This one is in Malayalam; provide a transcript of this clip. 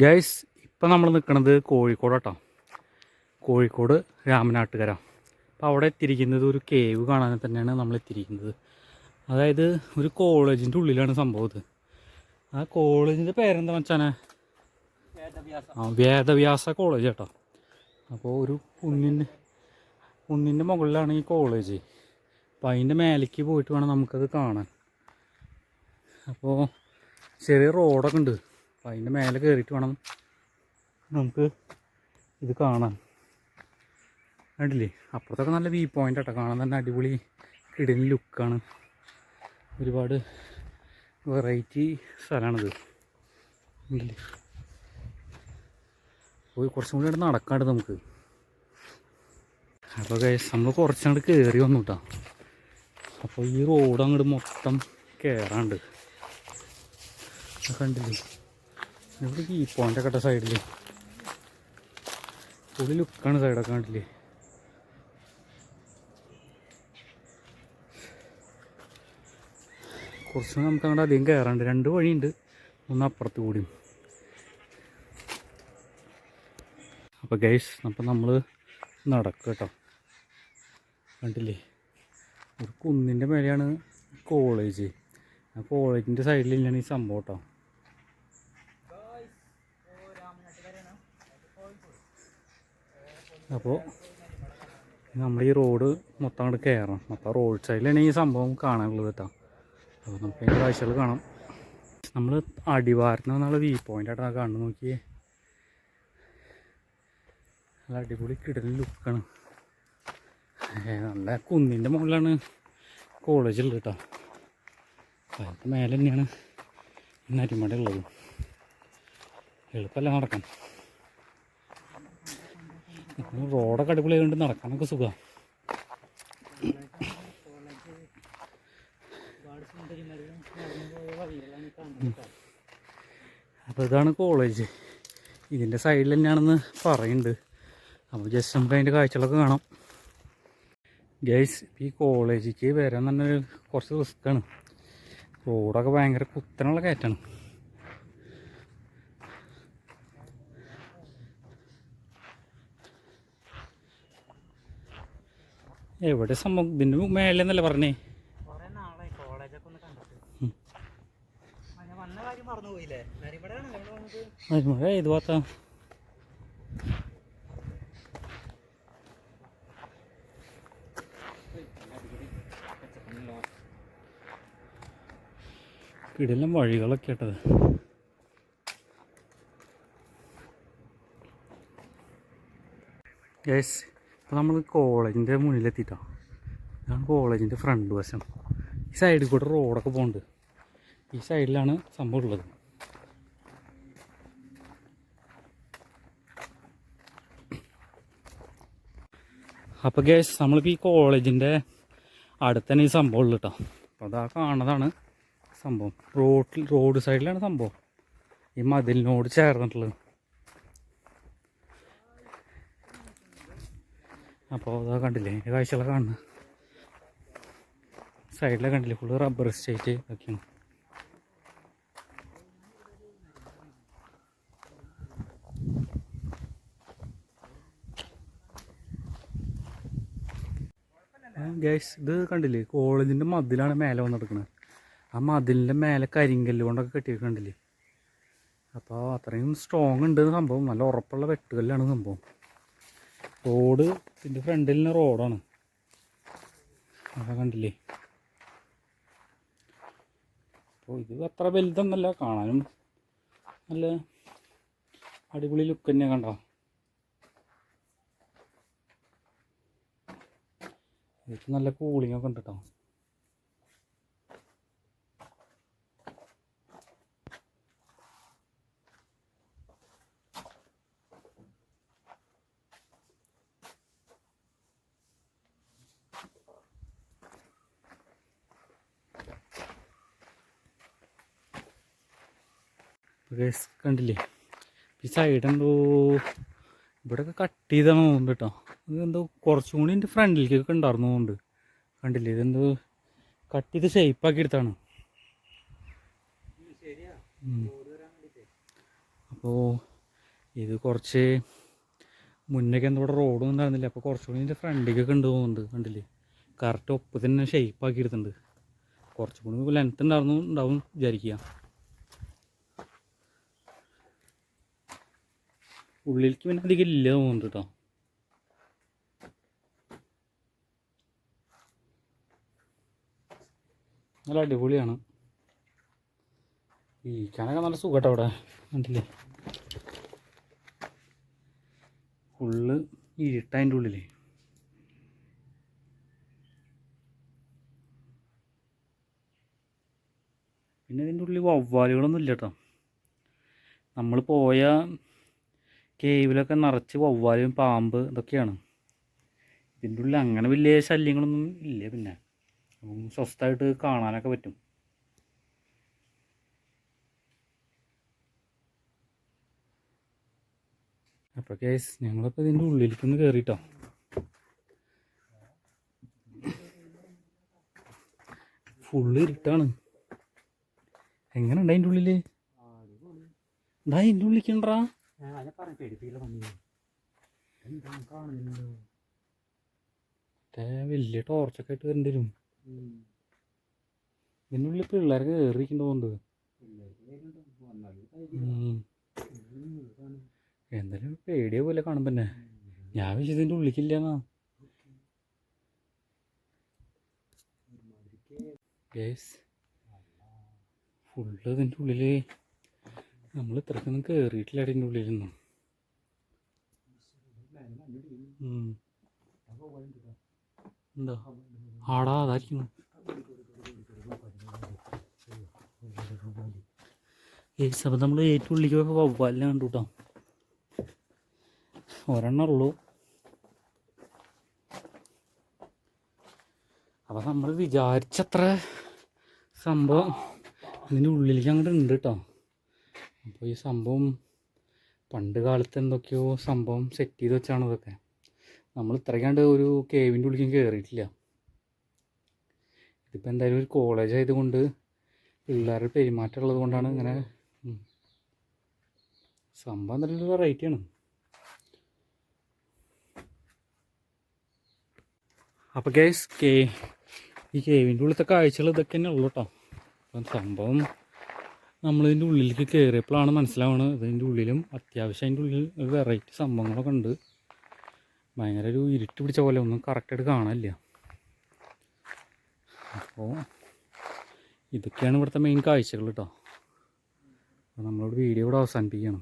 ഗൈസ് ഇപ്പം നമ്മൾ നിൽക്കുന്നത് കോഴിക്കോട് കേട്ടോ കോഴിക്കോട് രാമനാട്ടുകര. അപ്പോൾ അവിടെ എത്തിയിരിക്കുന്നത് ഒരു കേവ് കാണാൻ തന്നെയാണ് നമ്മൾ എത്തിയിരിക്കുന്നത്. അതായത് ഒരു കോളേജിന്റെ ഉള്ളിലാണ് സംഭവം ഇത്. ആ കോളേജിന്റെ പേരെന്താ വെച്ചാൽ ആ വേദവ്യാസ കോളേജ് കേട്ടോ. അപ്പോൾ ഒരു കുന്നിന്റെ കുന്നിന്റെ മുകളിലാണ് ഈ കോളേജ്. അപ്പോൾ അതിന്റെ മേലേക്ക് പോയിട്ട് വേണം നമുക്കത് കാണാൻ. അപ്പോൾ ചെറിയ റോഡൊക്കെ ഉണ്ട്. അപ്പോൾ അതിന്റെ മേലെ കയറിയിട്ട് വേണം നമുക്ക് ഇത് കാണാൻ. കണ്ടില്ലേ? അപ്പുറത്തൊക്കെ നല്ല വ്യൂ പോയിന്റ് ആട്ടോ. കാണാൻ തന്നെ അടിപൊളി കിടന്ന് ലുക്കാണ് ഒരുപാട് വെറൈറ്റി സ്ഥലമാണിത്. പോയി കുറച്ചും കൂടി നടക്കാണ്ട് നമുക്ക്. അപ്പോൾ ഗൈസ് നമ്മൾ കുറച്ചങ്ങോട്ട് കയറി വന്നു കേട്ടോ അപ്പോൾ ഈ റോഡ് അങ്ങോട്ട് മൊത്തം കയറാണ്ട് കണ്ടില്ലേ? ഇവിടെ ഈ പോണ്ട കട്ട സൈഡിൽ പുള്ളി ലുക്കാണ് സൈഡൊക്കെ കണ്ടില്ലേ? കുറച്ച് നമുക്ക് അങ്ങോട്ട് അധികം കയറാണ്ട് രണ്ട് വഴിയുണ്ട്. ഒന്ന് അപ്പുറത്ത് കൂടിയും അപ്പോൾ ഗൈസ് അപ്പം നമ്മൾ നടക്കുക കേട്ടോ. കണ്ടില്ലേ? ഒരു കുന്നിന്റെ മേലെയാണ് കോളേജ് ആ കോളേജിന്റെ സൈഡിലാണ് ഈ സംഭവം കേട്ടോ. അപ്പോൾ നമ്മൾ ഈ റോഡ് മൊത്തം അങ്ങോട്ട് കയറണം അപ്പോൾ റോഡ് സൈഡിലാണ് ഈ സംഭവം കാണാനുള്ളത് കേട്ടോ അപ്പോൾ നമുക്ക് അതിന്റെ കാഴ്ചകൾ കാണാം. നമ്മൾ അടിവാരത്ത് നിന്നുള്ള വ്യൂ പോയിന്റ് ആയിട്ടാണ് കണ്ണു നോക്കിയേ. നല്ല അടിപൊളി കിടൽ ലുക്കാണ് നല്ല കുന്നിന്റെ മുകളിലാണ് കോളേജ് ഉള്ളത് കേട്ടോ അതിന്റെ മേലെ തന്നെയാണ് നരിമട ഉള്ളത്. എളുപ്പമല്ല നടക്കാൻ. റോഡൊക്കെ അടിപൊളിയായതുകൊണ്ട് നടക്കാനൊക്കെ സുഖമാണ് അപ്പോൾ ഇതാണ് കോളേജ് ഇതിന്റെ സൈഡിൽ തന്നെയാണെന്ന് പറയുന്നുണ്ട്. അപ്പോൾ ജസ്റ്റ് നമുക്ക് അതിന്റെ കാഴ്ചകളൊക്കെ കാണാം. ഗൈസ് ഈ കോളേജിലേക്ക് വരാൻ തന്നെ കുറച്ച് റിസ്ക്കാണ് റോഡൊക്കെ ഭയങ്കര കുത്തനുള്ള കയറ്റാണ് എവിടെ സംഭവം? ഇതിന്റെ മേലെന്നല്ലേ പറഞ്ഞേ? മരുമഴ ഏത് ഭാഗത്താ? കിടിലം വഴികളൊക്കെ ഇട്ടത് യെസ് ഇപ്പോൾ നമ്മൾ കോളേജിന്റെ മുന്നിലെത്തിയിട്ടോ ഇതാണ് കോളേജിന്റെ ഫ്രണ്ട് വശം. ഈ സൈഡിൽ കൂടെ റോഡൊക്കെ പോകുന്നുണ്ട് ഈ സൈഡിലാണ് സംഭവം ഉള്ളത്. അപ്പോൾ ഗ്യാസ് നമ്മളിപ്പോൾ ഈ കോളേജിന്റെ അടുത്ത് തന്നെ ഈ സംഭവം ഉള്ളു കേട്ടോ അപ്പോൾ അതാ കാണുന്നതാണ് സംഭവം. റോഡിൽ റോഡ് സൈഡിലാണ് സംഭവം. ഈ മതിലിനോട് ചേർന്നിട്ടുള്ളത്. അപ്പോൾ അതാ കണ്ടില്ലേ ഈ കാഴ്ചകളൊക്കെ കാണുന്നത് സൈഡിലൊക്കെ കണ്ടില്ലേ ഫുള്ള് റബ്ബർ എസ്റ്റേറ്റ് ഒക്കെയാണ്. ഗൈസ് ഇത് കണ്ടില്ലേ കോളേജിന്റെ മതിലാണ് മേലെ വന്ന് നടക്കുന്നത് ആ മതിലിന്റെ മേലെ കരിങ്കല്ല് കൊണ്ടൊക്കെ കെട്ടിയിട്ടുണ്ടില്ലേ അപ്പോൾ അത്രയും സ്ട്രോങ് ഉണ്ട് സംഭവം. നല്ല ഉറപ്പുള്ള വെട്ടുകല്ലാണ് സംഭവം. റോഡ് ഇതിന്റെ ഫ്രണ്ടിൽ നിന്ന് റോഡാണ്. അപ്പം കണ്ടില്ലേ? അപ്പോൾ ഇത് അത്ര വലുതൊന്നല്ല കാണാനും നല്ല അടിപൊളി ലുക്ക് തന്നെ കണ്ടോ? നല്ല കൂളിംഗ് ഒക്കെ ഉണ്ട് കേട്ടോ ഗൈസ് കണ്ടില്ലേ? ഈ സൈഡ് എന്തോ ഇവിടെയൊക്കെ കട്ട് ചെയ്താണ് തോന്നുന്നുണ്ട് കേട്ടോ. ഇതെന്തോ കുറച്ചും കൂടി എന്റെ ഫ്രണ്ടിലേക്കൊക്കെ ഉണ്ടായിരുന്നു തോന്നുന്നുണ്ട്. കണ്ടില്ലേ? ഇതെന്തോ കട്ട് ചെയ്ത് ഷേപ്പാക്കി എടുത്താണ്. അപ്പോൾ ഇത് കുറച്ച് മുന്നേക്ക് എന്താ റോഡൊന്നും ഉണ്ടായിരുന്നില്ല അപ്പോൾ കുറച്ചുകൂടി എന്റെ ഫ്രണ്ടിലേക്കൊക്കെ ഉണ്ട് പോകുന്നുണ്ട് കണ്ടില്ലേ? കറക്റ്റ് ഒപ്പ് തന്നെ ഷേപ്പ് ആക്കി എടുത്തിട്ടുണ്ട്. കുറച്ചും കൂടി ലെങ്ത് ഉണ്ടായിരുന്നു ഉണ്ടാവും വിചാരിക്കുക. ഉള്ളിലേക്ക് പിന്നെ അധികം ഇല്ല തോന്നുന്നുണ്ട് കേട്ടോ നല്ല അടിപൊളിയാണ്. ഇരിക്കാനൊക്കെ നല്ല സുഖട്ടോ അവിടെ കണ്ടില്ലേ? ഫുള്ള് ഇരുട്ടതിന്റെ ഉള്ളിൽ പിന്നെ ഇതിന്റെ ഉള്ളിൽ വവ്വാലുകളൊന്നും ഇല്ല കേട്ടോ നമ്മൾ പോയ കേവിലൊക്കെ നിറച്ച് വവ്വാലും പാമ്പ് ഇതൊക്കെയാണ്. ഇതിന്റെ ഉള്ളിൽ അങ്ങനെ വലിയ ശല്യങ്ങളൊന്നും ഇല്ല പിന്നെ. അപ്പം സ്വസ്ഥമായിട്ട് കാണാനൊക്കെ പറ്റും. അപ്പോൾ കേസ് ഞങ്ങളിപ്പോൾ ഇതിന്റെ ഉള്ളിലേക്കൊന്ന് കയറിയിട്ടോ ഫുള്ള് ഇരുട്ടാണ്. എങ്ങനെ ഉണ്ട് അതിന്റെ ഉള്ളിൽ എന്താ അതിന്റെ ഉള്ളിക്കണ്ടാ ഞാൻ അതിനെ പറഞ്ഞു പേടിപ്പിക്കില്ല വന്നു എന്താ വലിയ ടോർച്ചൊക്കെ ആയിട്ട് വരേണ്ടി വരും. ഇതിനുള്ളിൽ പിള്ളേർ കയറിയിരിക്കണ്ടോണ്ട് എന്തായാലും പേടിയ പോലെ കാണും പിന്നെ. ഞാൻ ഉള്ളിക്കില്ലെന്നാ. ഗേസ് ഫുള്ള് ഇതിന്റെ ഉള്ളിൽ നമ്മൾ ഇത്രക്കൊന്നും കയറിയിട്ടില്ല ഇതിന്റെ ഉള്ളിലൊന്നും. എന്താ? ആടാ അതായിരിക്കുന്നു. ഗേസ് അപ്പം നമ്മൾ ഏറ്റവും ഉള്ളിലേക്ക് വവ്വാലിനെ കണ്ടു കേട്ടോ ഒരെണ്ണം ഉള്ളൂ. അപ്പം നമ്മൾ വിചാരിച്ചത്ര സംഭവം ഇതിന്റെ ഉള്ളിലേക്ക് അങ്ങോട്ട് ഉണ്ട് കേട്ടോ അപ്പോൾ ഈ സംഭവം പണ്ട് കാലത്ത് എന്തൊക്കെയോ സംഭവം സെറ്റ് ചെയ്ത് വെച്ചാണ് ഇതൊക്കെ. നമ്മൾ ഇത്രയ്ക്കാണ്ട് ഒരു കേവിന്റെ ഉള്ളിൽ കയറിയിട്ടില്ല ഇതിപ്പോൾ എന്തായാലും ഒരു കോളേജ് ആയതുകൊണ്ട് പിള്ളേരുടെ പെരുമാറ്റം ഉള്ളത് കൊണ്ടാണ് ഇങ്ങനെ സംഭവം നല്ല വെറൈറ്റിയാണ് അപ്പോൾ കേസ് കേ ഈ കേവിന്റെ ഉള്ളിലത്തെ കാഴ്ചകൾ ഇതൊക്കെ തന്നെ ഉള്ളൂ കേട്ടോ അപ്പം സംഭവം നമ്മളിതിന്റെ ഉള്ളിലേക്ക് കയറിയപ്പോഴാണ് മനസ്സിലാവുന്നത് ഇതിന്റെ ഉള്ളിലും അത്യാവശ്യം അതിന്റെ ഉള്ളിൽ വെറൈറ്റി സംഭവങ്ങളൊക്കെ ഉണ്ട്. ഭയങ്കര ഒരു ഇരുട്ട് പിടിച്ച പോലെ ഒന്നും കറക്റ്റായിട്ട് കാണാനില്ല. അപ്പോൾ ഇതൊക്കെയാണ് ഇവിടുത്തെ മെയിൻ കാഴ്ചകൾ കേട്ടോ അപ്പോൾ നമ്മളോട് വീഡിയോ ഇവിടെ അവസാനിപ്പിക്കുകയാണ്.